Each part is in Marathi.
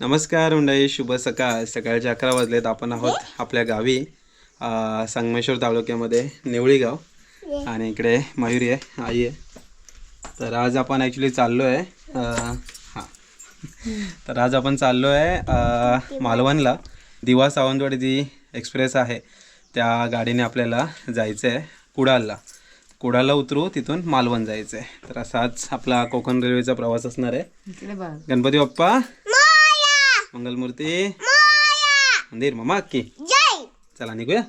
नमस्कार मंडळी शुभ सकाळ. सकाळचे अकरा वाजलेत. आपण आहोत आपल्या गावी संगमेश्वर तालुक्यामध्ये नेवळी गाव आणि इकडे मयुरी आहे आई आहे. तर आज आपण ॲक्च्युली चाललो आहे हां. तर आज आपण चाललो आहे मालवणला. दिवा सावंतवाडी जी एक्सप्रेस आहे. त्या गाडीने आपल्याला जायचं आहे कुडालला कुडालला उतरू तिथून मालवण जायचं आहे तर असा आज आपला कोकण रेल्वेचा प्रवास असणार आहे. गणपती बाप्पा मंगलमूर्ती मंदिर मामा की चला निघूया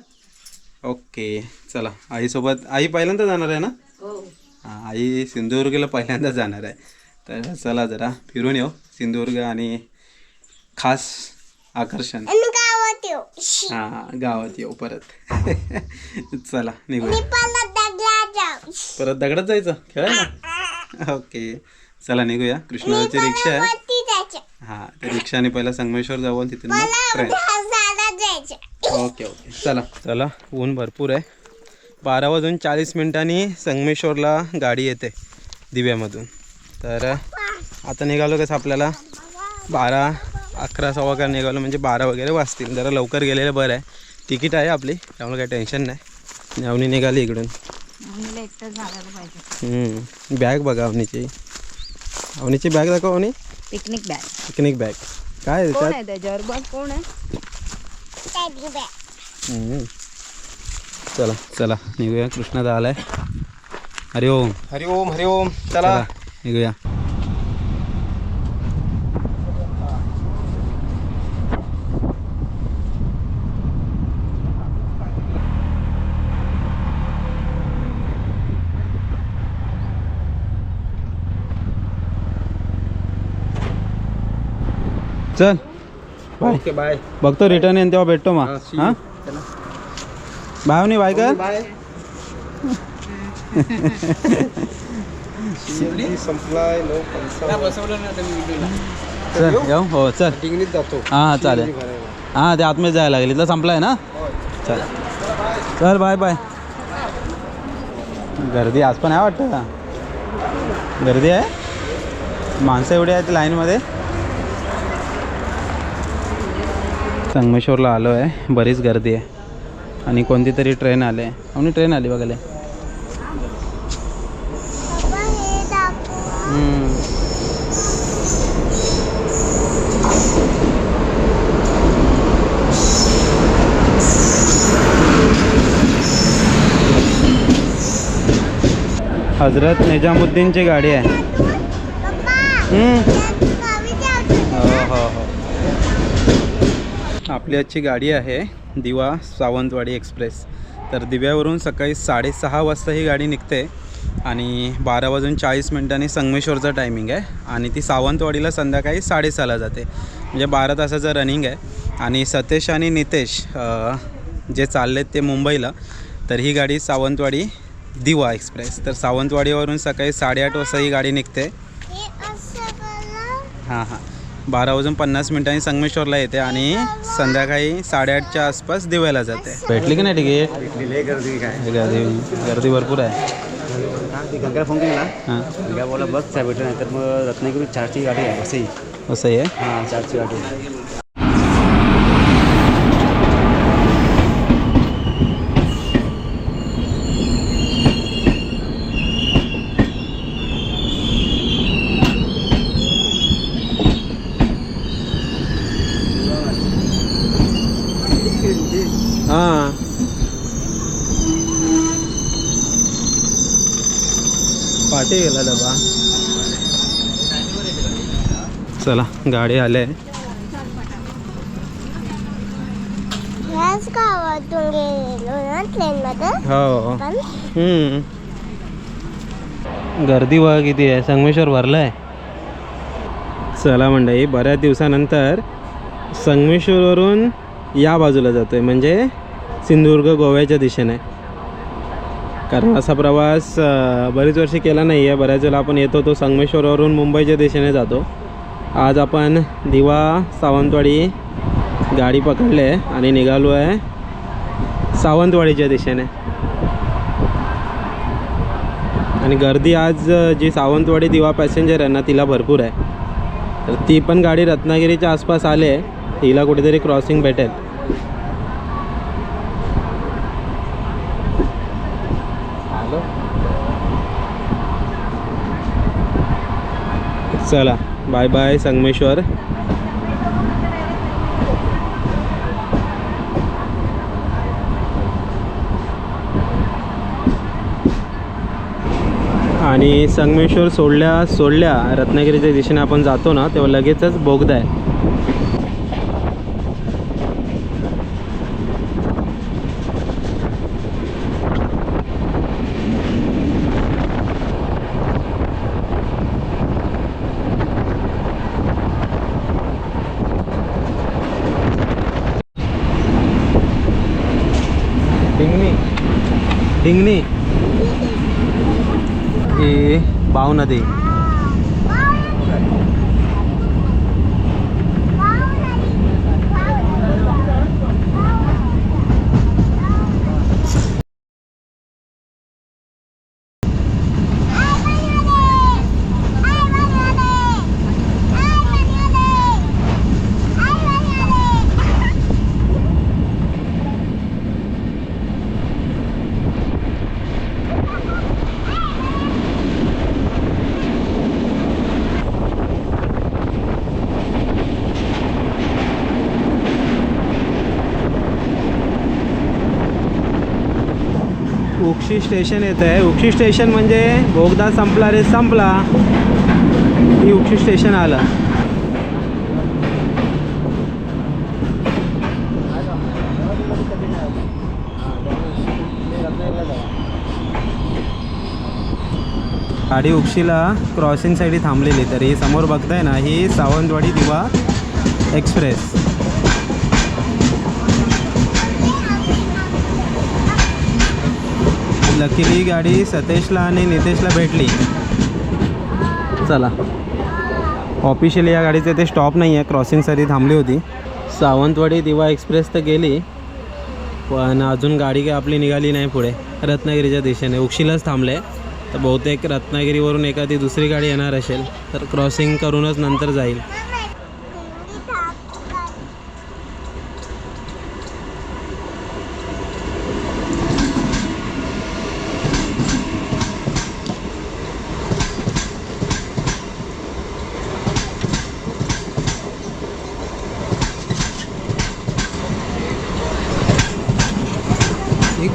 ओके चला आईसोबत आई पहिल्यांदा जाणार आहे ना हो हा, आई सिंधुदुर्गला पहिल्यांदा जाणार आहे तर चला जरा फिरून येऊ सिंधुदुर्ग आणि खास आकर्षण हा गावात येऊ परत चला निघूया परत दगडात जायचं खेळायला ओके चला निघूया कृष्णाची रिक्षा आहे हा त्या रिक्षाने पहिला संगमेश्वर जाऊ आणि तिथून मग ट्रेन. Okay okay. चला. चला ऊन भरपूर आहे. बारा वाजून चाळीस मिनिटांनी संगमेश्वरला गाडी येते दिव्यामधून. तर आता निघालो कसं आपल्याला? बारा अकरा सव्वा अकरा निघालो म्हणजे बारा वगैरे वाजतील. जरा लवकर गेलेलं बरं आहे. तिकीट आहे आपली त्यामुळे काही टेन्शन नाही. अवनी निघाली इकडून. हम्म, बॅग बघा अवनीची अवनीची बॅग दाखव Avani picnic bag. Picnic bag. काय आहे कोण आहे त्याच्यावर? बघ कोण आहे? हम्म. चला चला निघूया. कृष्णदा आलाय. हरि ओम हरिओम हरिओम. चला. चला निघूया. चल. बाय. ओके बाय बघतो रिटर्न येईन तेव्हा भेटतो मग. हां बाय नाही बाय कर. बाय संपलाय नो चल येऊ? हो चल. जातो. हां चालेल. हां ते आतमध्ये जायला लागेल. इथलं संपलं आहे ना चल. चल बाय बाय. गर्दी आज पण आहे वाटतं गर्दी आहे? माणसं एवढी आहेत लाईनमध्ये? संगमेश्वरला आलो आहे. बरीच गर्दी आहे. आणि कोणती तरी ट्रेन आले आणि ट्रेन आली बघायला? हम्म. हजरत निजामुद्दीनची गाडी आहे. आपली आजची गाडी आहे दिवा सावंतवाडी एक्सप्रेस. तर दिव्यावरून सकाळी साडेसहा वाजता ही गाडी निघते आणि बारा वाजून चाळीस मिनिटांनी संगमेश्वरचं टायमिंग आहे आणि ती सावंतवाडीला संध्याकाळी साडेसहाला जाते. म्हणजे बारा तासाचं रनिंग आहे. आणि सतेश आणि नितेश जे चाललेत ते मुंबईला तर ही गाडी सावंतवाडी दिवा एक्सप्रेस. तर सावंतवाडीवरून सकाळी साडेआठ वाजता ही गाडी निघते. हां हां. बारा वाजून पन्नास मिनिटांनी संगमेश्वरला येते आणि संध्याकाळी साडेआठच्या आसपास दिव्याला जाते. भेटली की नाही तिकीट? गर्दी काय? गर्दी गर्दी भरपूर आहे. गंगा फोन केली ना? हां. गंगा बोला बस भेटलं नाही तर मग रत्नागिरी चारची गाडी आहे असंही असं आहे? हां चारची गाडी आहे हां पाठी गेला डबा. चला गाडी आले हो. गर्दी बघा किती आहे. संगमेश्वर भरलं आहे चला मंडळी बऱ्याच दिवसानंतर संगमेश्वरवरून या बाजूला जातो आहे म्हणजे सिंधुदुर्ग गोव्याच्या दिशेने. कारण असा प्रवास बरीच वर्षी केला नाही आहे बऱ्याच वेळा आपण येतो तो संगमेश्वरवरून मुंबईच्या दिशेने जातो. आज आपण दिवा सावंतवाडी गाडी पकडली आहे आणि निघालो आहे सावंतवाडीच्या दिशेने. आणि गर्दी आज जी सावंतवाडी दिवा पॅसेंजर आहे ना तिला भरपूर आहे. तर ती पण गाडी रत्नागिरीच्या आसपास आली आहे तिला कुठेतरी क्रॉसिंग भेटेल. चला बाय बाय संगमेश्वर. आणि संगमेश्वर सोडल्या सोडल्या रत्नागिरीच्या दिशेने आपण जातो ना तेव्हा लगेचच बोगदा आहे. हिंगणी ही बाव नदी उक्षी स्टेशन येत आहे उक्षी स्टेशन म्हणजे भोगदा संपला रे संपला. ही उक्षी स्टेशन आलं. गाडी उक्षीला क्रॉसिंगसाठी थांबलेली तर ही समोर बघताय ना ही सावंतवाडी दिवा एक्सप्रेस. लकीली गाडी सतेशला आणि नितेशला भेटली. चला. ऑफिशियली या गाडीचे ते स्टॉप नाही आहे क्रॉसिंगसाठी थांबली होती. सावंतवाडी दिवा एक्सप्रेस तर गेली पण अजून गाडी काय आपली निघाली नाही पुढे. रत्नागिरीच्या दिशेने. उक्षीलाच थांबले. तर बहुतेक रत्नागिरीवरून एखादी दुसरी गाडी येणार असेल तर क्रॉसिंग करूनच नंतर जाईल.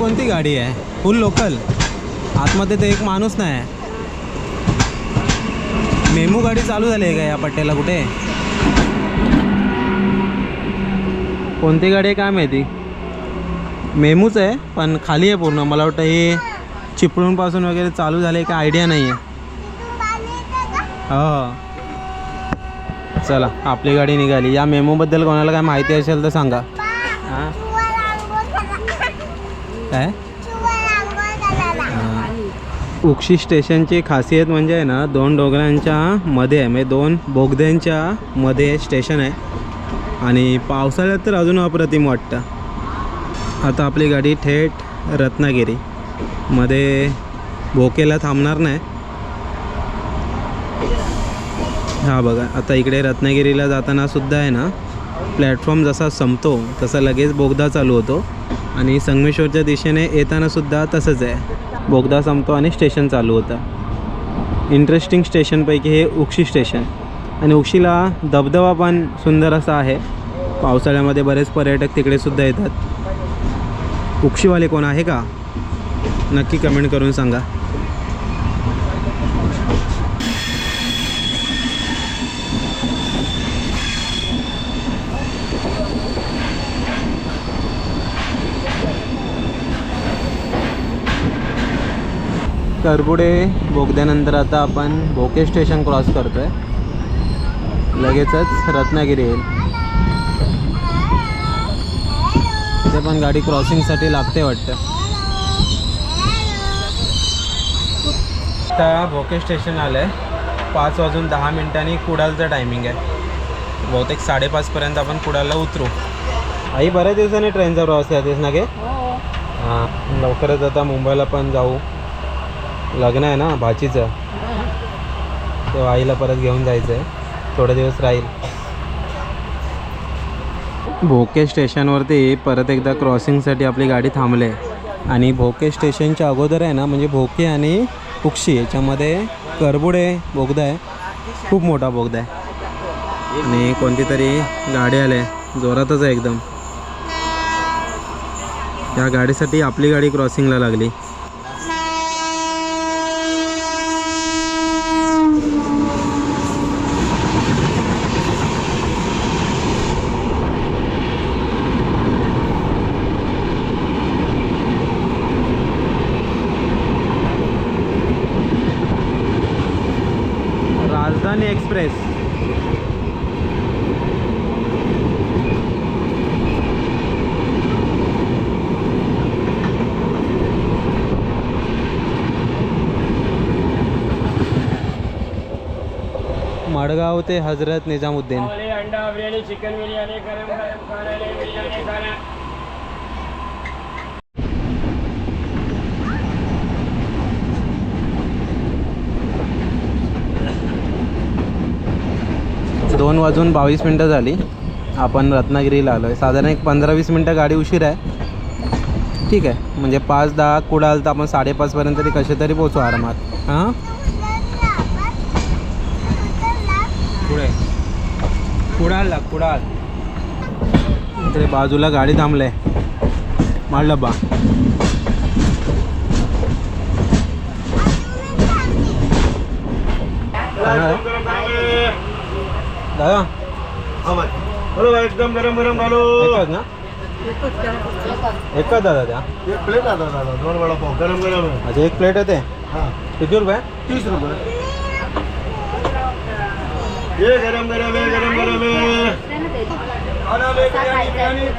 कोणती गाडी आहे? फुल लोकल आतमध्ये तर एक माणूस नाही मेमू गाडी चालू झाली आहे का या पट्ट्याला कुठे? कोणती गाडी आहे काय माहिती? मेमूच आहे पण खाली आहे पूर्ण. मला वाटतं हे चिपळूणपासून वगैरे चालू झाले काय आयडिया नाही आहे. हो, हो. चला आपली गाडी निघाली. या मेमूबद्दल कोणाला काय माहिती असेल तर सांगा. हां? काय? उक्षी स्टेशनची खासियत म्हणजे आहे ना दोन डोंगरांच्या मध्ये आहे म्हणजे दोन बोगद्यांच्या मध्ये स्टेशन आहे. आणि पावसाळ्यात तर अजून अप्रतिम वाटतं. आता आपली गाडी थेट रत्नागिरी. मध्ये भोकेला थांबणार नाही. हा बघा आता इकडे रत्नागिरीला जाताना सुद्धा आहे ना प्लॅटफॉर्म जसा संपतो तसा लगेच बोगदा चालू होतो. आणि संगमेश्वरच्या दिशेने येतानासुद्धा तसंच आहे. बोगदा संपतो आणि स्टेशन चालू होतं. इंटरेस्टिंग स्टेशनपैकी हे उक्षी स्टेशन आणि उक्षीला धबधबा पण सुंदर असा आहे. पावसाळ्यामध्ये बरेच पर्यटक तिकडेसुद्धा येतात. उक्षीवाले कोण आहे का? नक्की कमेंट करून सांगा. करबुडे बोगद्यानंतर आता आपण भोके स्टेशन क्रॉस करतो आहे लगेचच रत्नागिरी येईल. इथे पण गाडी क्रॉसिंगसाठी लागते वाटतं. आता भोके स्टेशन आलं आहे पाच वाजून दहा मिनिटांनी कुडालचं टायमिंग आहे. बहुतेक साडेपाचपर्यंत आपण कुडालला उतरू. आई बऱ्याच दिवसांनी ट्रेनचा प्रवास करतेस ना गे? हां लवकरच आता मुंबईला पण जाऊ. लग्न आहे ना भाचीचं तेव्हा आईला परत घेऊन जायचं आहे थोडे दिवस राहील. भोके स्टेशनवरती परत एकदा क्रॉसिंगसाठी आपली गाडी थांबली. आहे आणि भोके स्टेशनच्या अगोदर आहे ना म्हणजे भोके आणि उक्षी याच्यामध्ये करबुडे बोगदा आहे. खूप मोठा बोगदा आहे. आणि कोणती तरी गाडी आले जोरातच आहे एकदम. त्या गाडीसाठी आपली गाडी क्रॉसिंगला लागली राजधानी एक्सप्रेस मडगाव ते हजरत निजामुद्दीन. दोन वाजून बावीस मिनटं झाली. आपण रत्नागिरीला आलो आहे साधारण एक पंधरा वीस मिनटं गाडी उशीर आहे. ठीक आहे. म्हणजे पाच दहा कुडाल तर आपण साडेपाचपर्यंत तरी कसे तरी पोचू आरामात. हां पुढे कुडाल लाग कुडाल इकडे बाजूला गाडी थांबले माल डब्बा दादा? एकदम गरम गरम घालू. ना? एकच दादा त्या एक प्लेट आता दादा दोन वडापाव गरम गरम. आहे अच्छा एक प्लेट येते हा. किती रुपये? तीस रुपये. ये गरम गरम आहे गरम गरम आहे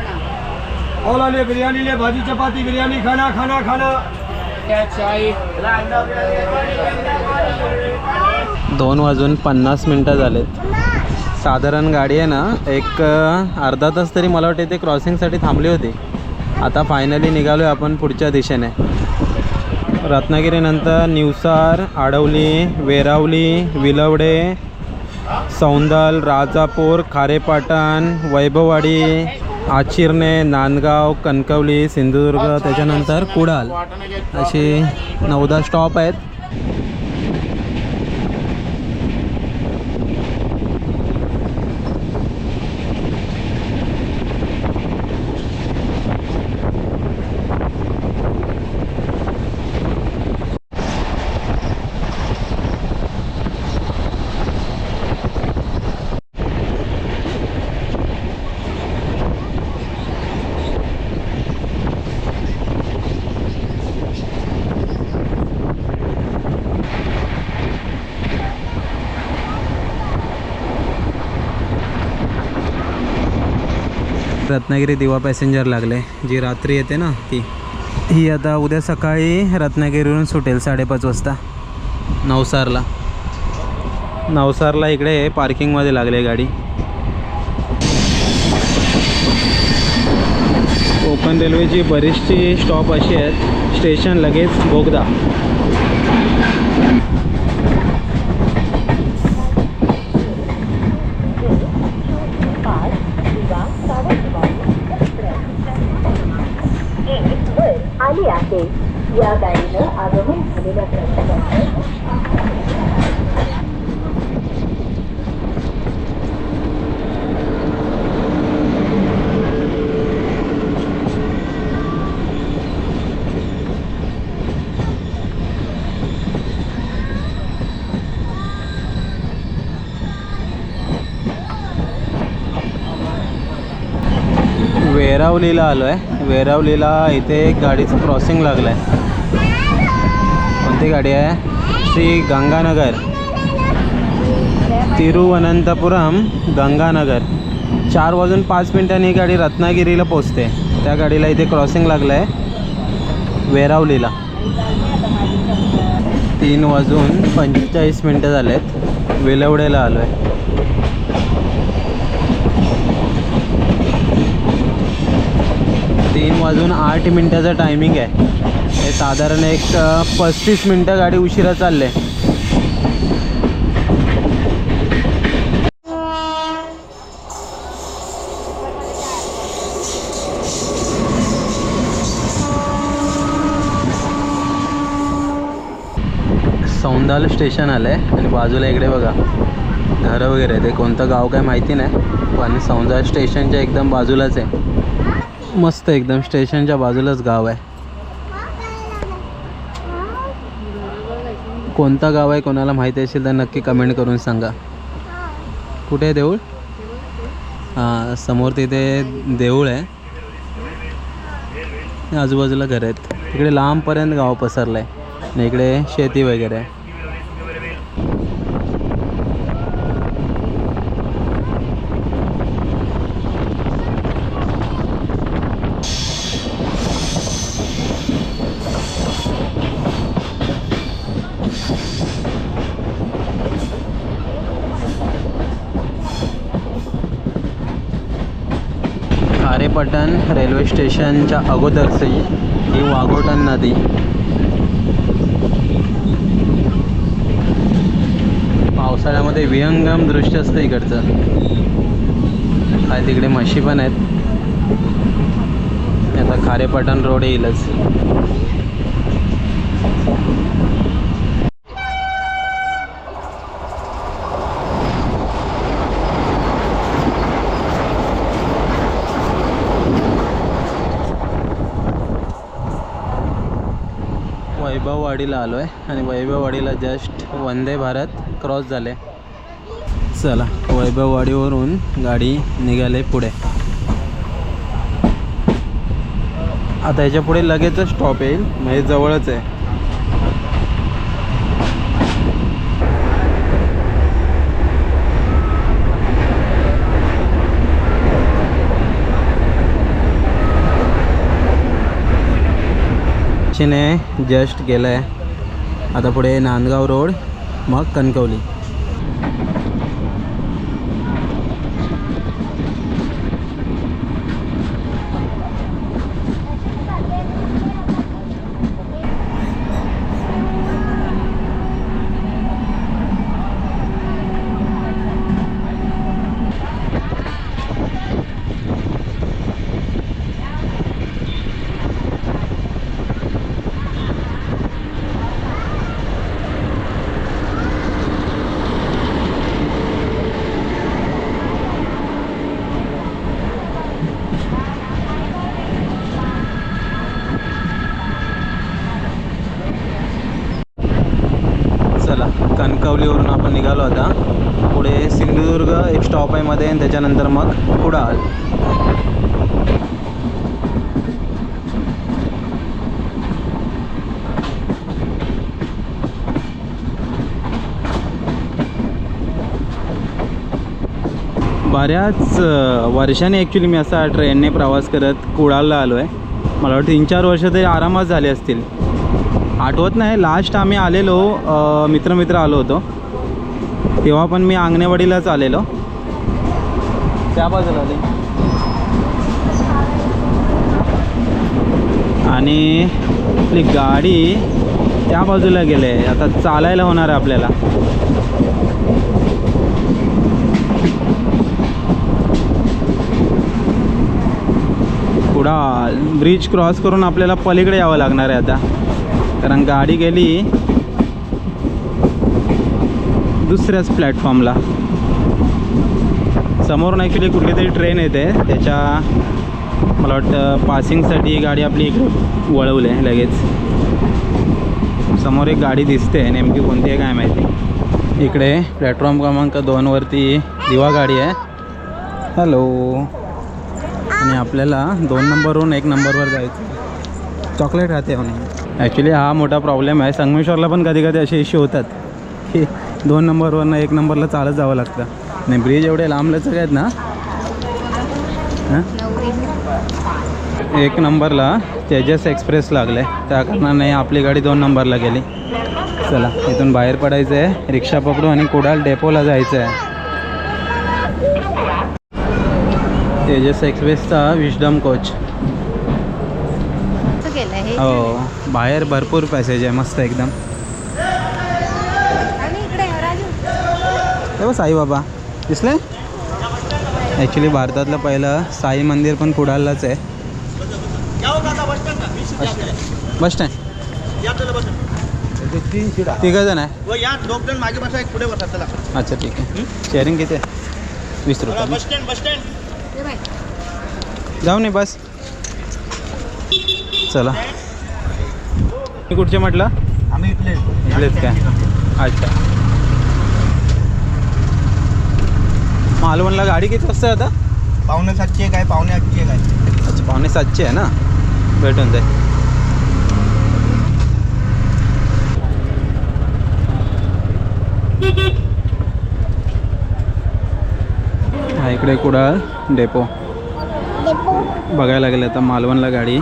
ओला ले बिर्याणी ले भाजी चपाती बिर्याणी खाना खाना खाना. दोन वाजून पन्नास मिनटं झालेत. साधारण गाडी आहे ना एक अर्धा तास तरी मला वाटते ते क्रॉसिंगसाठी थांबली होती. आता फायनली निघालो आहे आपण पुढच्या दिशेने. रत्नागिरीनंतर निवसार आडवली वेरावली विलवडे सौंदल राजापूर खारेपाटण वैभववाडी आचिरणे नांदगाव कणकवली सिंधुदुर्ग त्याच्यानंतर कुडाल अशी नऊदा स्टॉप आहेत. रत्नागिरी दिवा पॅसेंजर लागले. जी रात्री येते ना ती. ही आता उद्या सकाळी रत्नागिरीवरून सुटेल साडेपाच वाजता. नवसारला. नवसारला इकडे पार्किंगमध्ये लागले गाडी. कोकण रेल्वेची बरीचशी स्टॉप अशी आहेत. स्टेशन लगेच बोगदा आली आहे या गाडीनं आगमन झालेल्या प्रवाशांचं वेरावलीला आलो आहे वेरावलीला इथे एक गाडीचं क्रॉसिंग लागलं आहे कोणती गाडी आहे. श्री गंगानगर. तिरुवनंतपुरम गंगानगर. चार वाजून पाच मिनिटांनी ही गाडी रत्नागिरीला पोचते त्या गाडीला इथे क्रॉसिंग लागलं आहे वेरावलीला. तीन वाजून पंचेचाळीस मिनटं झालेत. वेलवडेला आलो आहे तीन वाजून आठ मिनटाचं टायमिंग आहे. साधारण एक पस्तीस मिनटं गाडी उशिरा चालले सौंदाल स्टेशन आलं आणि बाजूला इकडे बघा. घरं वगैरे ते कोणतं गाव काय माहिती नाही पण सौंदाल स्टेशनच्या एकदम बाजूलाच आहे. मस्त एकदम स्टेशनच्या बाजूलाच गाव आहे. कोणतं गाव आहे कोणाला माहिती असेल तर नक्की कमेंट करून सांगा. कुठे आहे देऊळ? हां समोर तिथे देऊळ आहे. आजूबाजूला घर आहेत. इकडे लांबपर्यंत गाव पसरलं आहे आणि इकडे शेती वगैरे आहे. खारेपटण रेल्वे स्टेशनच्या अगोदरची ही वाघोटण नदी. पावसाळ्यामध्ये विहंगम दृश्य असतं इकडचं. काय तिकडे म्हशी पण आहेत. आता खारेपटण रोड येईलच. वैभववाडीला आलो आहे आणि वैभववाडीला जस्ट वंदे भारत क्रॉस झाले. चला वैभववाडीवरून गाडी निघाले पुढे. आता याच्यापुढे लगेचच स्टॉप येईल म्हणजे जवळच आहे. चिने जस्ट गेलं आहे आता पुढे नांदगाव रोड मग कणकवली चला कणकवलीवरून आपण निघालो आता पुढे सिंधुदुर्ग एक स्टॉप आहे मध्ये आणि त्याच्यानंतर मग कुडाळ बऱ्याच वर्षाने ॲक्च्युली मी असा ट्रेनने प्रवास करत कुडाळला आलो आहे मला वाटतं तीन चार वर्ष तरी आरामात झाले असतील. आठवत नाही लास्ट आम्ही आलेलो मित्रमित्र आलो होतो. तेव्हा पण मी अंगणेवाडीलाच आलेलो. त्या बाजूला आले. आणि आपली गाडी त्या बाजूला गेले आता चालायला होणार आहे आपल्याला. पुढा ब्रिज क्रॉस करून आपल्याला पलीकडे यावं लागणार आहे आता. कारण गाडी गेली दुसऱ्याच प्लॅटफॉर्मला समोरून ॲक्च्युली कुठली तरी ट्रेन येते. त्याच्या मला वाटतं पासिंगसाठी गाडी आपली इकडे वळवली आहे लगेच. समोर एक गाडी दिसते नेमकी कोणती आहे काय माहिती. इकडे प्लॅटफॉर्म क्रमांक दोनवरती दिवा गाडी आहे. हॅलो आणि आपल्याला दोन नंबरवरून एक नंबरवर जायचं चॉकलेट राहते म्हणून ॲक्च्युली हा मोठा प्रॉब्लेम आहे. संगमेश्वरला पण कधी कधी असे इश्यू होतात की दोन नंबरवरनं एक नंबरला चालत जावं लागतं. नाही ब्रिज एवढे लांबलचक आहेत ना? हां? एक नंबरला तेजस एक्सप्रेस लागले. त्या कारणाने आपली गाडी दोन नंबरला गेली. चला इथून बाहेर पडायचं आहे रिक्षा पकडू आणि कुडाल डेपोला जायचं आहे तेजस एक्सप्रेसचा विशडम कोच. हे. हो बाहेर भरपूर पॅसेज आहे मस्त एकदम. आणि इकडे राजू. हे बघ साईबाबा दिसले? ॲक्च्युली भारतातलं पहिलं साई मंदिर पण कुडाललाच आहे. Bus stand. तिघं जण आहे. अच्छा ठीक आहे. शेअरिंग किती आहे? वीस रुपये. जाऊ नाही बस. चला. मी कुठचे म्हटलं? आम्ही इथले. इथलेच काय? अच्छा. मालवणला गाडी किती वाजता आता? पावणे सातशे काय? पावणे आठशे काय? अच्छा पावणे सातशे आहे ना? भेटून जाईल. हा इकडे कुडाळ डेपो. डेपो? बघायला गेलं तर मालवणला गाडी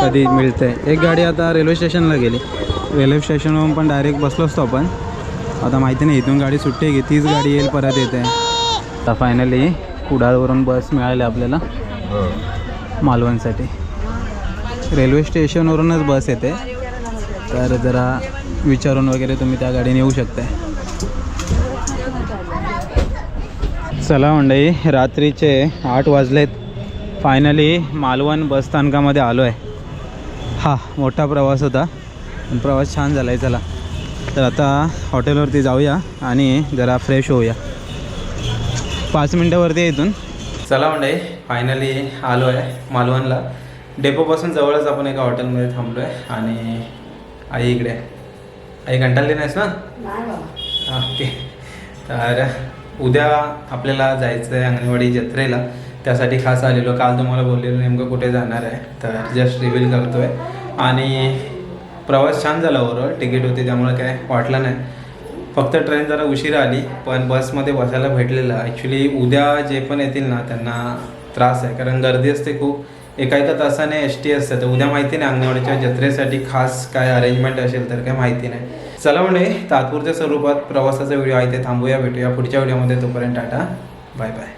कधी मिळते. एक गाडी आता रेल्वे स्टेशनला गेली. रेल्वे स्टेशनवरून पण डायरेक्ट बसलो असतो आपण. आता माहिती नाही इथून गाडी सुट्टी आहे की तीच गाडी येईल परत येते. आता फायनली कुडाळवरून बस मिळाली आपल्याला. मालवणसाठी. रेल्वे स्टेशनवरूनच बस येते. तर जरा विचारून वगैरे तुम्ही त्या गाडीने येऊ शकताय. चला मंडळी रात्रीचे आठ वाजलेत. फायनली मालवण बस स्थानकामध्ये आलो आहे हा मोठा प्रवास होता. पण प्रवास छान झाला आहे चला. तर आता हॉटेलवरती जाऊया आणि जरा फ्रेश होऊया. पाच मिनटावरती इथून. चला मंडळी फायनली आलो आहे मालवणला डेपोपासून जवळच आपण एका हॉटेलमध्ये थांबलो आहे आणि आई इकडे. आई कंटाळली नाहीस ना? हा, ओके. तर उद्या आपल्याला जायचं आहे अंगणवाडी जत्रेला. त्यासाठी खास आलेलो काल तुम्हाला बोललेलो नेमकं कुठे जाणार आहे? तर जस्ट रिव्हील करतो आहे आणि प्रवास छान झाला ओव्हरऑल तिकीट होती त्यामुळे काय वाटलं नाही. फक्त ट्रेन जरा उशिरा आली पण बसमध्ये बसायला भेटलेलं. ॲक्च्युली उद्या जे पण येतील ना त्यांना त्रास आहे कारण गर्दी असते खूप. एका एका तासाने एस टी असते तर उद्या माहिती नाही अंगणवाडीच्या जत्रेसाठी खास काय अरेंजमेंट असेल तर काय माहिती नाही. चला म्हणजे तात्पुरत्या स्वरूपात प्रवासाचा व्हिडिओ आहे ते थांबूया भेटूया पुढच्या व्हिडिओमध्ये. तोपर्यंत टाटा. Bye bye.